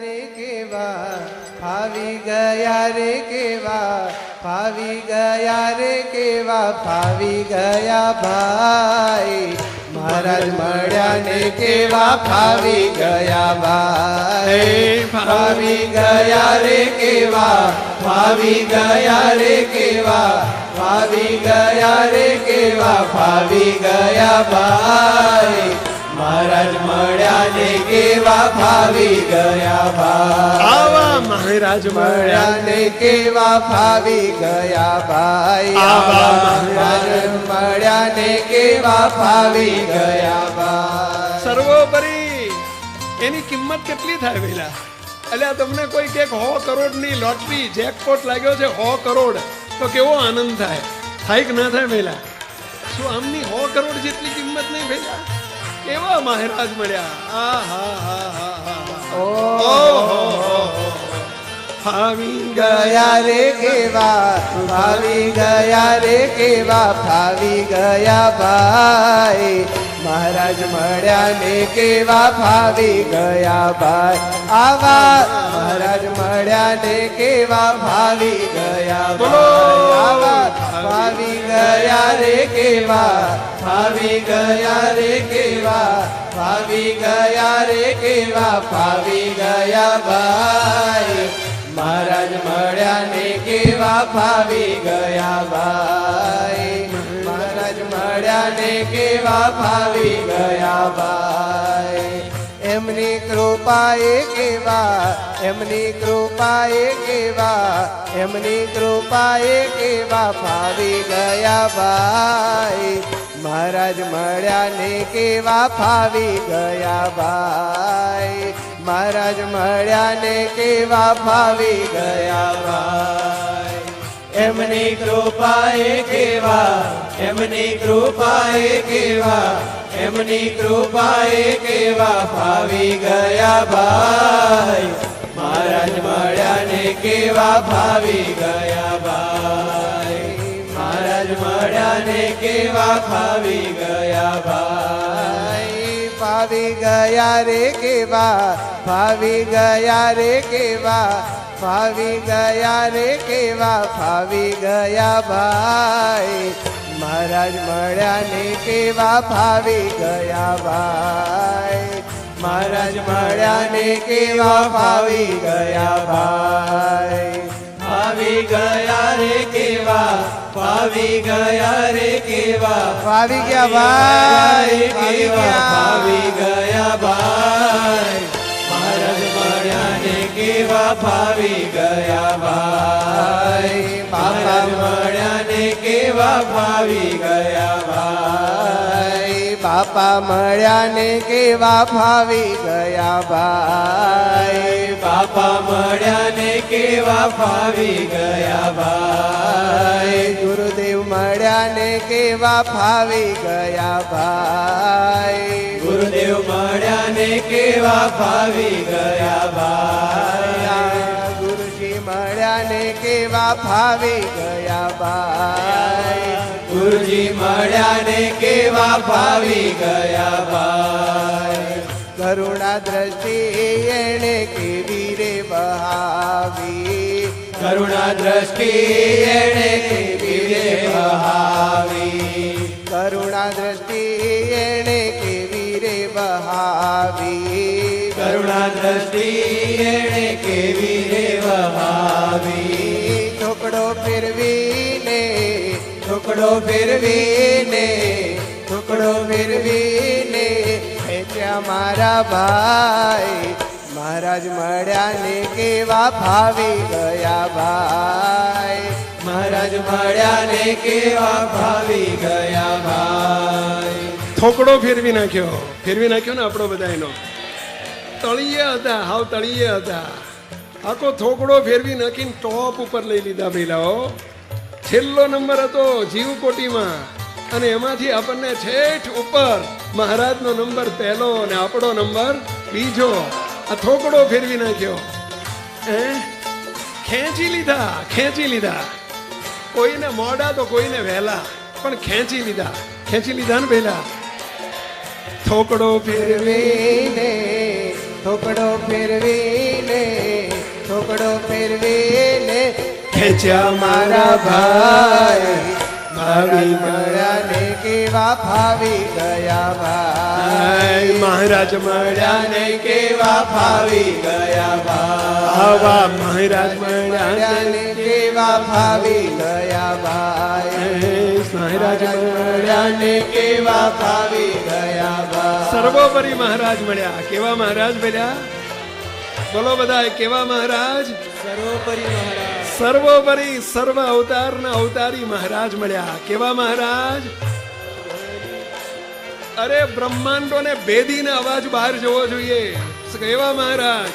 કેવા ફાવી ગયા રે કેવા ફાવી ગયા રે કેવા ફાવી ગયા ભાઈ મહારાજ મળ્યા ને કેવા ફાવી ગયા ભાઈ ફાવી ગયા રે કેવા ફાવી ગયા રે કેવા ફાવી ગયા રે કેવા ફાવી ગયા ભાઈ મહારાજ મળ્યા ને કેવા ફાવી ગયા ભાઈ? આવા મહારાજ મળ્યા ને કેવા ફાવી ગયા ભાઈ? આવા મહારાજ મળ્યા ને કેવા ફાવી ગયા ભાઈ? સર્વોપરી એની કિંમત કેટલી થાય વેલા? એટલે આ તમને કોઈ કે કરોડ કરોડની લોટરી જેકપોટ લાગ્યો છે હો કરોડ તો કેવો આનંદ થાય? થાય કે ના થાય પેલા શું આમની હો કરોડ જેટલી કિંમત નહીં પેલા કેવા મહારાજ મળ્યા. આ હા હા હા હા ઓહો. ફાવી ગયા રે કેવા ફાવી ગયા રે કેવા ફાવી ગયા ભાઈ. મહારાજ મળ્યા ને કેવા ફાવી ગયા ભાઈ. આવા મહારાજ મળ્યા ને કેવા ફાવી ગયા આવા ફાવી ગયા રે કેવા ફાવી ગયા રે કેવા ફાવી ગયા રે કેવા ફાવી ગયા ભાઈ. મહારાજ મળ્યા ને કેવા ફાવી ગયા ભાઈ? મહારાજ મળ્યા ને કેવા ફાવી ગયા ભાઈ? એમની કૃપાએ કેવા, એમની કૃપાએ કેવા, એમની કૃપાએ કેવા ફાવી ગયા ભાઈ? મહારાજ મળ્યા ને કેવા ફાવી ગયા ભાઈ? મહારાજ મળ્યા ને કેવા ફાવી ગયા ભાઈ એમની કૃપાએ કેવા એમની કૃપાએ કેવા એમની કૃપાએ કેવા ફાવી ગયા ભાઈ મહારાજ મળ્યા ને કેવા ફાવી ગયા ભાઈ મહારાજ મળ્યા ને કેવા ફાવી ગયા ભાઈ ફાવી ગયા રે કેવા? ફાવી ગયા રે કેવા? ફાવી ગયા રે કેવા? ફાવી ગયા ભાઈ. મહારાજ મળ્યા ને કેવા? ફાવી ગયા ભાઈ. મહારાજ મળ્યા ને કેવા? ફાવી ગયા ભાઈ. ફાવી ગયા રે કેવા? ફાવી ગયા રે કેવા? ફાવી ગયા ભાઈ. કેવા? ફાવી ગયા ભાઈ. મહારાજ મળ્યા ને કેવા? ફાવી ગયા ભાઈ. ભારત મળ્યા ને કેવા? ફાવી ગયા ભાઈ. બાપા મળ્યા ને કેવા ફાવી ગયા ભાઈ? બાપા મળ્યા ને કેવા ફાવી ગયા ભાઈ? ગુરુદેવ મળ્યા ને કેવા ફાવી ગયા ભાઈ? ગુરુદેવ મળ્યા ને કેવા ફાવી ગયા ભાઈ? ગુરુજી મળ્યા ને કેવા ફાવી ગયા ભાઈ? ગુરુજી મળ્યા ને કેવા ભાવી ગયા ભાઈ? કરુણા દ્રષ્ટિ એને કેવી રે બહાવી કરુણા દ્રષ્ટિ એને કેવી રે બહાવી કરુણા દ્રષ્ટિ એને કેવી રે બહાવી કરુણા દ્રષ્ટિ એને કેવી રે બહાવી ટુકડો ફેરવીને ટુકડો ફેરવીને ટુકડો ફેરવીને ખેંચ્યા મારા ભાઈ. મહારાજ મળ્યા ને કેવા ભાવી ગયા ભાઈ. મહારાજ મળ્યા ને કેવા ભાવી ગયા ભાઈ. થોકડો ફેરવી નાખ્યો. ફેરવી નાખ્યો ને આપણો બધા એનો તળિયે હતા, હાવ તળિયે હતા. આખો થોકડો ફેરવી નાખીને ટોપ ઉપર લઈ લીધા પેલા હો છેલ્લો નંબર હતો જીવકોટીમાં. અને એમાંથી આપણને છેઠ ઉપર મહારાજનો નંબર પહેલો અને આપણો નંબર બીજો. આ થોકડો ફેરવી નાખ્યો. હે? ખેંચી લીધા ખેંચી લીધા. કોઈને મોડા તો કોઈને વહેલા, પણ ખેંચી લીધા. ખેંચી લીધા ને પહેલા? થોકડો ફેરવી ફેરવીને, થોકડો ફેરવીને થોકડો ફેરવીને ખેંચ્યા મારા ભાઈ. ભાવી મળ્યા ને કેવા ફાવી ગયા ભાઈ. મહારાજ મળ્યા ને કેવા ફાવી ગયા ભાઈ. આવા મહારાજ મળ્યા મળ્યા ને કેવા ફાવી ગયા ભાઈ. મહારાજ મળ્યાને કેવા ફાવી ગયા ભાઈ. સર્વોપરી મહારાજ મળ્યા. કેવા મહારાજ મળ્યા? બોલો બધા કેવા મહારાજ? સર્વોપરી મહારાજ. સર્વોપરી સર્વ અવતારના અવતારી મહારાજ મળ્યા. કેવા મહારાજ? અરે બ્રહ્માંડો ને બેદીને અવાજ બહાર જવો જોઈએ. કેવા મહારાજ?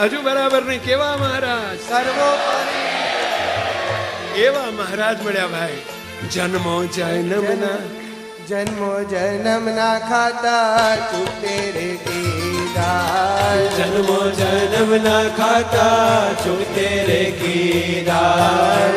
હજુ બરાબર નહીં. કેવા મહારાજ? સર્વોપરી. એવા મહારાજ મળ્યા ભાઈ. જન્મો જન્મના જન્મો જન્મ ના ખાતા છૂટે રે કીધા જન્મો જન્મ ના ખાતા છૂટે રે કીધા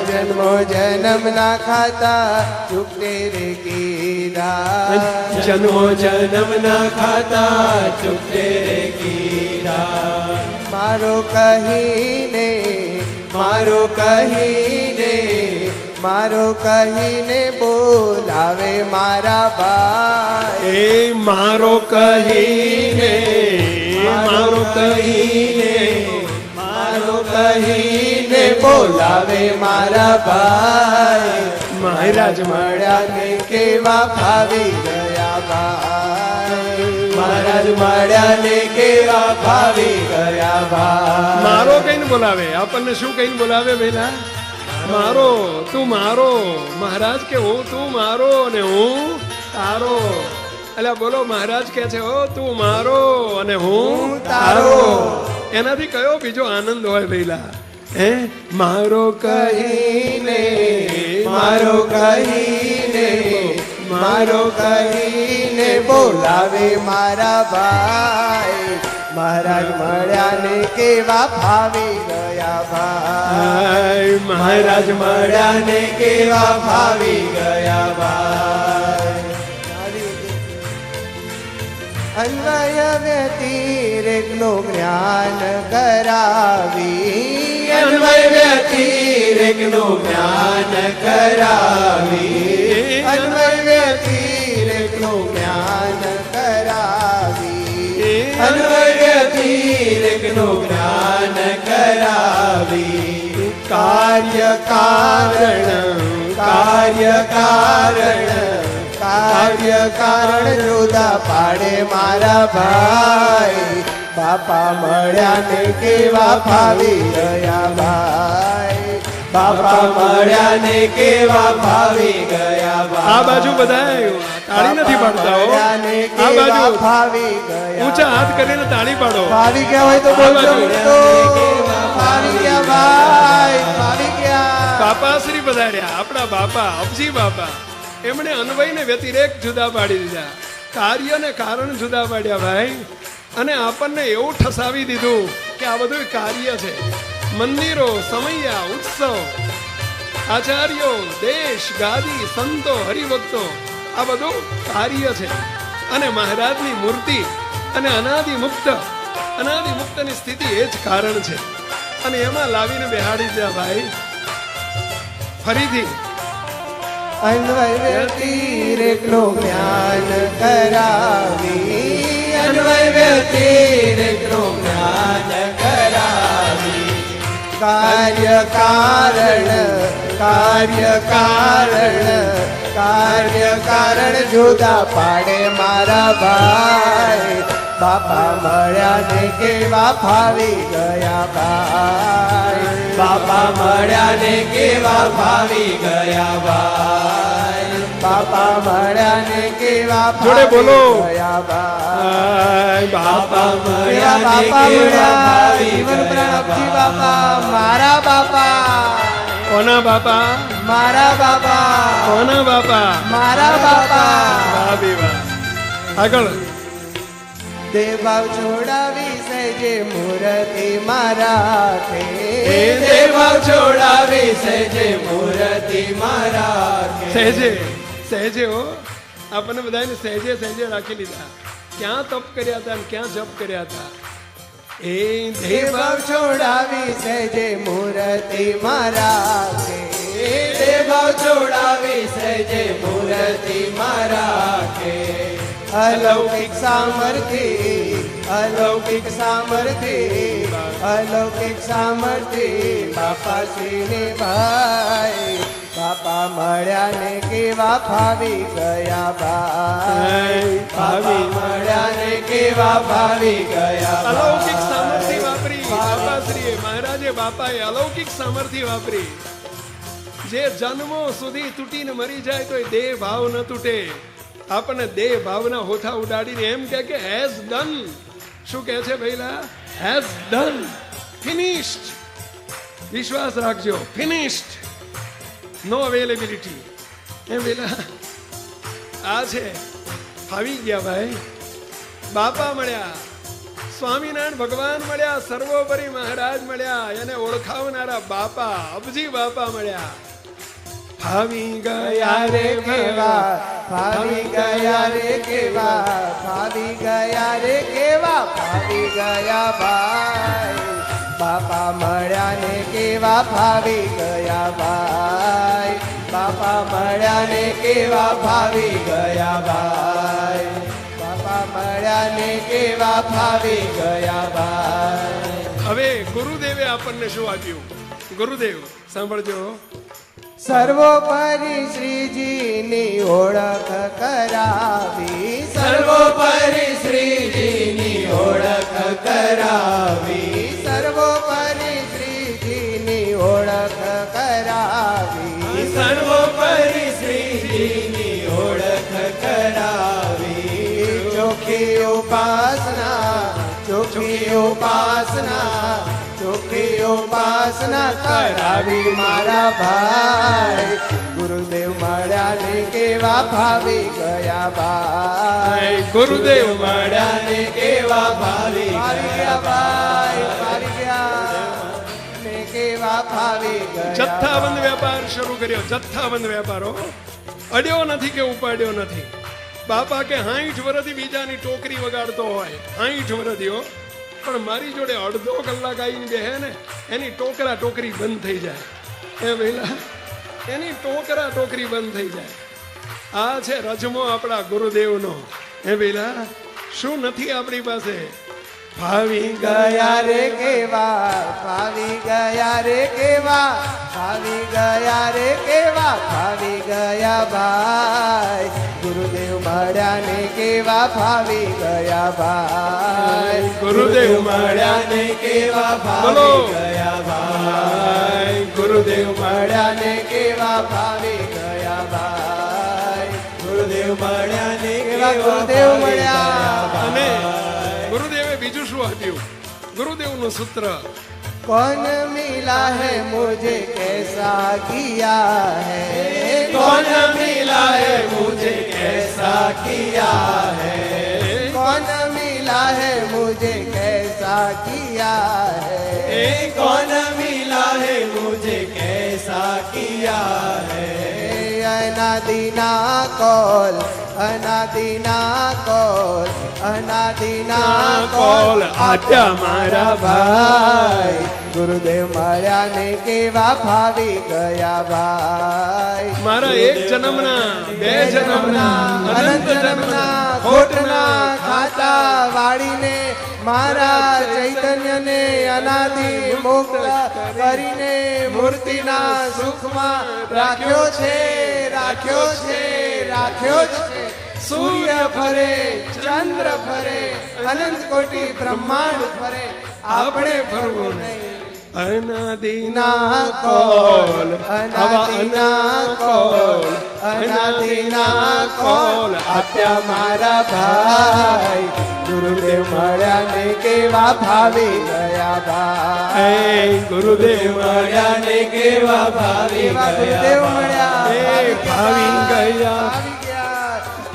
જન્મો જન્મ ના ખાતા છૂટે રે કીધા જન્મો જન્મ ના ખાતા છૂટે રે કીધા મારો કહીને મારો કહીને મારો કહીને બોલાવે મારા ભાઈ. એ મારો કહીને મારો કહીને મારો કહીને બોલાવે મારા ભાઈ. મહારાજ મળ્યા ને કેવા ભાવી ગયા ભાઈ. મહારાજ મળ્યા ને કેવા ભાવી ગયા ભાઈ. મારો કહીને બોલાવે આપણને શું કહીને બોલાવે પેલા મારો તું મારો મહારાજ કે હું તું મારો અને હું તારો. એટલે બોલો મહારાજ કે છે ઓ તું મારો અને હું તારો. એનાથી કયો બીજો આનંદ હોય પેલા હે? મારો કહીને મારો કહીને મારો કહીને બોલાવે મારા ભાઈ મહારાજ મળ્યા ને કેવા ભાવી ગયા ભાઈ મહારાજ મળ્યા ને કેવા ભાવી ગયા ભાઈ અન્વય વ્યતિરેકનું જ્ઞાન કરાવી અન્વય વ્યતિરેકનું જ્ઞાન કરાવી. અન્વય વ્યતિરેકનું જ્ઞાન કરાવી અન્વય વ્યતિરેકનું જ્ઞાન કરાવી. કાર્ય કારણ કાર્ય કારણ કાર્ય કારણ જુદા પાડે મારા ભાઈ. બાપા મળ્યા ને કેવા ફાવી ગયા ભાઈ. બાપા મળ્યા ને કેવા ભાવી ગયા આ બાજુ બધા તાળી નથી પાડતા હો. ને આ બાજુ ભાવી ગયા. ઊંચા હાથ કરીને તાળી પાડો. ભાવી ગયા હોય તો બોલજો. મિત્રો. ગયા ભાઈ ભાવી ગયા. બાપા શ્રી પધાર્યા. આપણા બાપા અબજી બાપા. એમણે અન્વયને વ્યતિરેક જુદા પાડી દીધા. કાર્ય ને કારણ જુદા પાડ્યા ભાઈ. અને આપણને એવું ઠસાવી દીધું કે આ બધું કાર્ય છે. મંદિરો, સમૈયા, ઉત્સવ, આચાર્યો, દેશ, ગાદી, સંતો, હરિભક્તો, આ બધું કાર્ય છે. અને મહારાજની મૂર્તિ અને અનાદિમુક્ત, અનાદિમુક્તની સ્થિતિ એ જ કારણ છે. અને એમાં લાવીને બેહાડી દીધા ભાઈ. ફરીથી. અન્વય વ્યતિરેકનું જ્ઞાન કરાવી. અન્વય વ્યતિરેકનું જ્ઞાન કરાવી. કાર્ય કારણ કાર્ય કારણ કાર્ય કારણ જુદા પાડે મારા ભાઈ. બાપા મળ્યા ને કેવા ફાવી ગયા ભાઈ. બાપા મળ્યા ને કેવા ભાવી ગયા ભાઈ. બાપા મળ્યા ને કેવા જોડે બોલો. બાપા મળ્યા બાપા મળ્યા જીવન બાપા મારા બાપા. કોના બાપા? મારા બાપા. કોના બાપા? મારા બાપા. આગળ. દેવાવ છોડાવી સજે મૂર્તિ મારા એ દેવાવ છોડાવી સેજે મૂર્તિ મારા કે. સહેજે સહેજે હો. આપણને બધાને સહેજે સહેજે રાખી લીધા. ક્યાં તપ કર્યા હતા અને ક્યાં જપ કર્યા હતા? એ દેવ છોડાવી સહેજે મૂર્તિ મારા એ દેવ છોડાવી સહેજે મૂર્તિ મારા કે અલૌકિક સામર્થ્ય અલૌકિક સામર્થ્ય અલૌકિક સામર્થ્ય બાપા શ્રીને ભાઈ. બાપા મળ્યા ને કેવા ફાવી ગયા ભાઈ? ભાવી. મળ્યા ને કેવા ફાવી ગયા અલૌકિક સામર્થિ સામર્થ્ય વાપરી. બાપાશ્રીએ મહારાજે બાપાએ અલૌકિક સામર્થ્ય વાપરી. જે જન્મો સુધી તૂટીને મરી જાય તો એ દેહ ભાવ ન તૂટે. આપણને દેહ ભાવના હોઠા ઉડાડીને એમ કે કે હેઝ ડન શું કહે છે ભઈલા હેઝ ડન ફિનિશ્ડ વિશ્વાસ રાખજો. ફિનિશ્ડ નો અવેલેબિલિટી એમ પેલા આ છે. ફાવી ગયા ભાઈ. બાપા મળ્યા. સ્વામિનારાયણ ભગવાન મળ્યા. સર્વોપરી મહારાજ મળ્યા. એને ઓળખાવનારા બાપા, અબજી બાપા મળ્યા. ફાવી ગયા રે કેવા. ફાવી ગયા રે કેવા. ફાવી ગયા રે કેવા. ફાવી ગયા ભાઈ. બાપા મળ્યા ને કેવા ભાવી ગયા ભાઈ બાપા મળ્યા ને કેવા ભાવી ગયા ભાઈ બાપા મળ્યા ને કેવા ભાવી ગયા ભાઈ હવે ગુરુદેવે આપણને શું આપ્યું? ગુરુદેવ સાંભળજો. સર્વોપરી શ્રીજીની ઓળખ કરાવી. સર્વોપરી શ્રીજીની ઓળખ કરાવી. સર્વોપરી શ્રીજીની ઓળખ કરાવી. ચોખી ઉપાસના ચોખી ઉપાસના ચોખી ઉપાસના કરાવી મારા ભાઈ. ગુરુદેવ મળ્યા ને કેવા ભાવી ગયા ભાઈ. ગુરુદેવ મળ્યા ને કેવા ભાવી ગયા ભાઈ. જથ્થાબંધ વેપાર શરૂ કર્યો. જથ્થાબંધ વેપારો. અડ્યો નથી કે ઉપાડ્યો નથી? બાપા કે હાઈઠ વર્ષથી બીજાની ટોકરી વગાડતો હોય. હાઈઠ વરથીઓ પણ મારી જોડે અડધો કલાક આવીને બેહે ને, એની ટોકરા ટોકરી બંધ થઈ જાય. એ પહેલા એની ટોકરા ટોકરી બંધ થઈ જાય. આ છે રજમો આપણા ગુરુદેવનો. એ પહેલા શું નથી આપણી પાસે? ભાવી ગયા રે કેવા ભાવી ગયા રે કેવા ભાવી ગયા રે કેવા ભાવી ગયા ભાઈ. ગુરુદેવ મળ્યા ને કેવા ભાવી ગયા ભાઈ. ગુરુદેવ મળ્યા ને કેવા. ભાવી ગયા ભાઈ. ગુરુદેવ મળ્યા ને કેવા ભાવી ગયા ભાઈ. ગુરુદેવ મળ્યા ને કેવા ગુરુદેવ મળ્યા? મહાદેવ ગુરુદેવનું સૂત્ર. કોણ મિલા હે મુજે કૈસા કિયા હે કોણ મિલા હે મુજે કૈસા કિયા હે કોણ મિલા હે મુજે કૈસા કિયા હે કોણ મિલા હે મુજે કૈસા કિયા હે અનાદિના કોલ અનાદિના કોલ અનાદિના કોલ આટ્યા મારા ભાઈ. ગુરુદેવ મળ્યા ને કેવા ભાવી ગયા ભાઈ. મારા એક જન્મના બે જન્મના અનંત જન્મના ખોટના ખાતા વાળીને મારા ચૈતન્યને અનાદિ મુક્ત કરીને મૂર્તિના સુખમાં રાખ્યો છે રાખ્યો છે રાખ્યો છે. સૂર્ય ફરે ચંદ્ર ફરે અનંત કોટી બ્રહ્માંડ ફરે આપણે ફરવું નહીં. અનાદિના કોલ અનાદિના કોલ અનાદિના કોલ આપ્યા મારા ભાઈ. ગુરુદેવ મળ્યા ને કેવા ભાવી ગયા ભાઈ. ગુરુદેવ મળ્યા ને કેવા ભાવી ગુરુદેવ મળ્યા. ભાવી ગયા.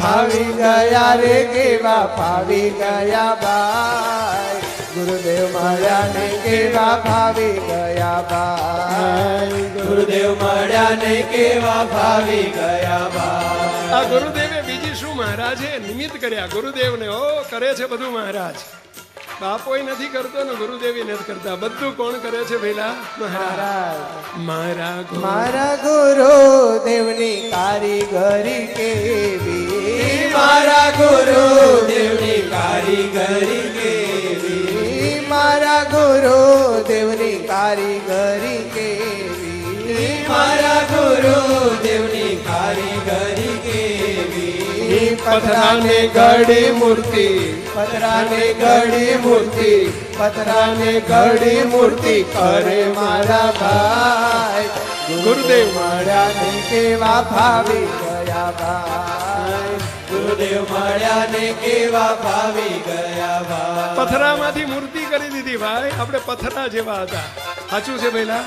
ભાવી ગયા રે કેવા ભાવી ગયા ભાઈ ગુરુદેવ મળ્યા ને કેવા ભાવી ગયા ભાઈ ગુરુદેવ મળ્યા ને કેવા ભાવી ગયા ભાઈ આ ગુરુદેવે બીજી શું મહારાજે નિમિત્ત કર્યા? ગુરુદેવને ઓ કરે છે બધું મહારાજ. બાપોય નથી કરતો ને ગુરુદેવી નથી કરતા. બધું કોણ કરે છે ભેલા મહારાજ. મારા મારા ગુરુ દેવની કારીગરી કેવી? મારા ગુરુ દેવની કારીગરી કેવી? મારા ગુરુ દેવની કારીગરી કેવી? મારા ગુરુ દેવની કારીગરી કેવી? પથરાને ગળે મૂર્તિ પથરાને ગળી મૂર્તિ પતરાને ગળી મૂર્તિ. કરે મારા ભાઈ ગુરુદેવ. મારા કેવા ભાવી ગયા ભાઈ ગુરુદેવ મળ્યા ને કેવા ભાવી ગયા ભાઈ? પથરામાંથી મૂર્તિ કરી દીધી ભાઈ. આપણે પથરા જેવા હતા. સાચું છે ભેલા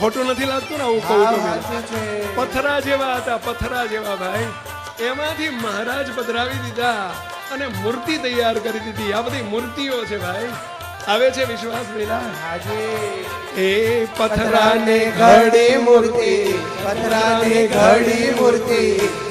ખોટું નથી લાગતું ને આવું કહું પથરા જેવા હતા પથરા જેવા ભાઈ. એમાંથી મહારાજ પધરાવી દીધા અને મૂર્તિ તૈયાર કરી દીધી. આ બધી મૂર્તિઓ છે ભાઈ. આવે છે વિશ્વાસ હાજી એ પથરાને ઘડી મૂર્તિ પથરાને ઘડી મૂર્તિ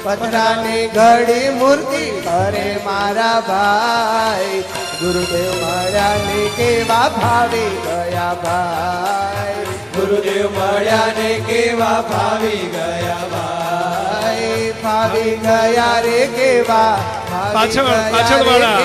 પથરાને ઘડી મૂર્તિ. અરે મારા ભાઈ ગુરુદેવ મળ્યા ને કેવા ભાવી? ગયા ભાઈ ગુરુદેવ મળ્યા ને કેવા ભાવી? ગયા ભાઈ ભાવી ગયા રે કેવા? પાછળ, ગયા પાછળ પાછળવાળા,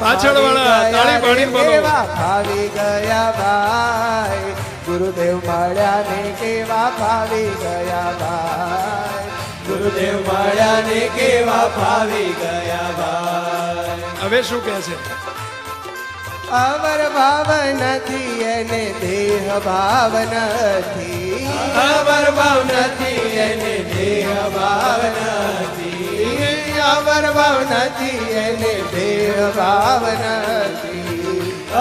ભાવી ગયા તાળી પાડીને બોલો. ભાવી ગયા ભાઈ. ગુરુદેવ મળ્યા ને કેવા ભાવી ગયા ભાઈ. ગુરુદેવ મળ્યા ને કેવા ભાવી ગયા ભાઈ. હવે શું કહે છે? અમર ભાવ નથી એને દેહ ભાવ નથી. અમર ભાવ નથી એને દેહ ભાવ નથી. અવર ભાવ નથી એને દેહ ભાવ નથી.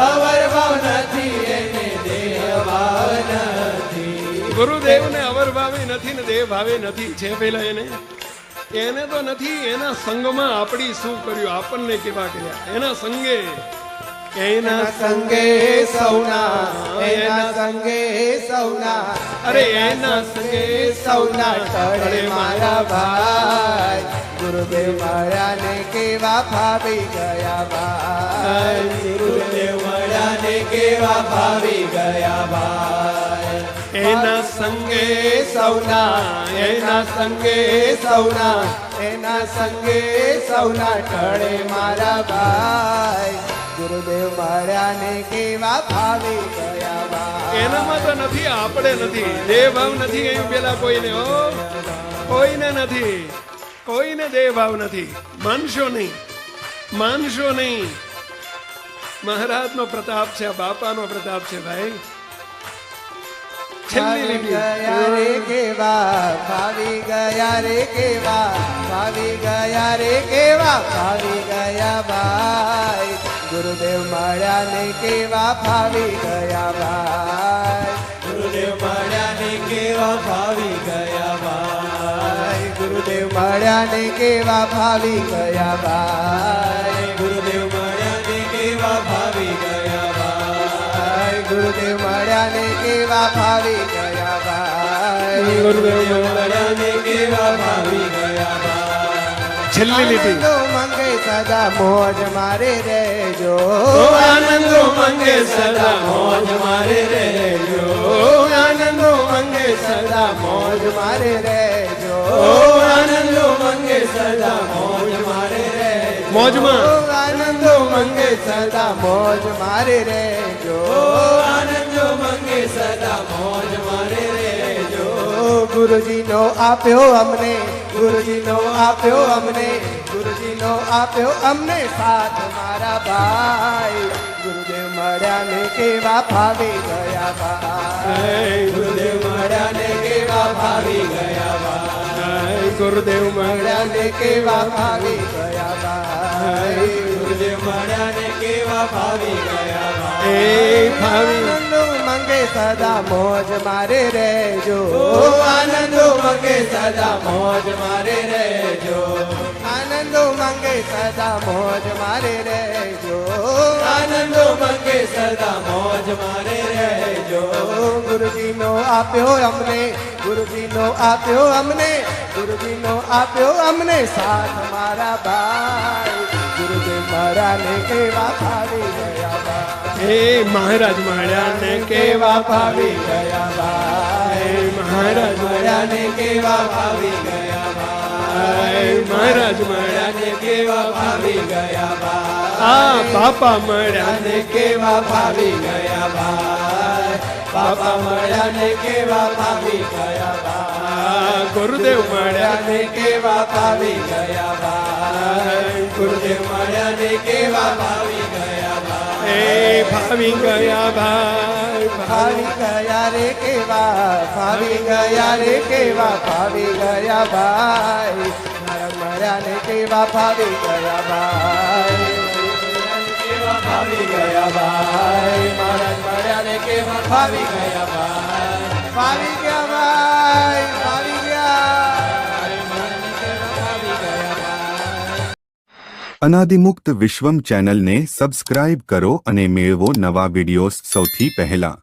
અવર ભાવ નથી એને દેહ ભાવ નથી. ગુરુદેવને અવર ભાવે નથી ને દેહ ભાવે નથી છે પેલા એને? એને તો નથી એના સંગમાં આપણી શું કર્યું? આપણને કેવા કર્યા? એના સંગે એના સંગે સૌના એના સંગે સૌના. અરે એના સંગે સૌના તળે મારા ભાઈ. ગુરુદેવ મળ્યાને કેવા ભાવી ગયા ભાઈ? ગુરુદેવ મળ્યાને કેવા ભાવી ગયા ભાઈ? એના સંગે સૌના એના સંગે સૌના એના સંગે સૌના ટળે મારા ભાઈ. ગુરુદેવ મળ્યાને કેવા ભાવી ગયા ભાઈ? એનામાં તો નથી આપણે નથી દેવ ભાવ નથી એવું પેલા કોઈને હો. કોઈને નથી. કોઈને દેહ ભાવ નથી. માનશો નહીં. માનશો નહીં. મહારાજનો પ્રતાપ છે બાપાનો પ્રતાપ છે ભાઈ. છેલ્લી ભાવી ગયા રે લીટી કેવા ભાવી ગયા રે કેવા ભાવી ગયા રે કેવા ભાવી ગયા ભાઈ. ગુરુદેવ મળ્યા ને કેવા ભાવી ગયા ભાઈ. ગુરુદેવ મળ્યા ને કેવા ભાવી ગયા ભાઈ ગુરુદેવ મળ્યા ને કેવા ભાવી ગયા ભાઈ ગુરુદેવ મળ્યા ને કેવા ભાવી ગયા ભાઈ ગુરુદેવ મળ્યા ને કેવા ભાવી ગયા ભાઈ ગુરુદેવ મળ્યા ને કેવા ભાવી ગયા ભાઈ છેલ્લી લીટી આનંદો મંગે સદા મોજ મારે રહેજો આનંદો મંગે સદા મોજ મારે રહેજો આનંદો મંગે સદા મોજ મારે રહેજો આનંદો મંગે સદા મોજ મારે રે. મોજમાં. આનંદો મંગે સદા મોજ મારે રહેજો આનંદો મંગે સદા મોજ મારે જો ગુરુજીનો આપ્યો અમને ગુરુજીનો આપ્યો અમને ગુરુજીનો આપ્યો અમને સાથ મારા ભાઈ. ગુરુદેવ મળ્યા ને કેવા ભાવી ગયા ભાઈ. ગુરુદેવ મળ્યા ને કેવા ભાવી ગયા ગુરુદેવ મળ્યા ને કેવા ભાવી ગયા ભાઈ ગુરુદેવ મળ્યા ને કેવા ભાવી ગયા ભાઈ ભાવી આનંદો મંગે સદા મોજ મારે રહેજો. આનંદો મંગે સદા મોજ મારે રહેજો. આનંદો મંગે સદા મોજ મારે રહેજો. આનંદો મંગે સદા મોજ મારે રહેજો. ગુરુજીનો આપ્યો અમને ગુરુજીનો આપ્યો અમને ગુરુજીનો આપ્યો અમને સાથ મારા ભાઈ. ગુરુદેવ મારાને કેવા ફાવી ગયા ભાઈ. હે મહારાજ મળ્યા ને કેવા ફાવી ગયા ભાઈ. મહારાજ મળ્યા મારાને કેવા ફાવી ગયા ભાઈ. મહારાજ મારાને કેવા ફાવી ગયા ભાઈ. આ બાપા મળ્યા ને કેવા ભાવી ગયા ભાઈ. બાપા મળ્યા ને કેવા ભાવી ગયા ભાઈ આ ગુરુદેવ મળ્યા ને કેવા ભાવી ગયા ભાઈ ગુરુદેવ મળ્યા ને કેવા ભાવી ગયા ભાઈ એ ભાવી ગયા ભાઈ ભાવી ગયા રે કેવા ભાવી ગયા રે કેવા ભાવી ગયા ભાઈ મારા મળ્યા ને ભાવી ગયા ભાઈ કેવા ગયા ભાઈ ભાવી ગયા અનાદિમુક્ત વિશ્વમ ચેનલને સબસ્ક્રાઇબ કરો અને મેળવો નવા વિડિયોઝ સૌથી પહેલા.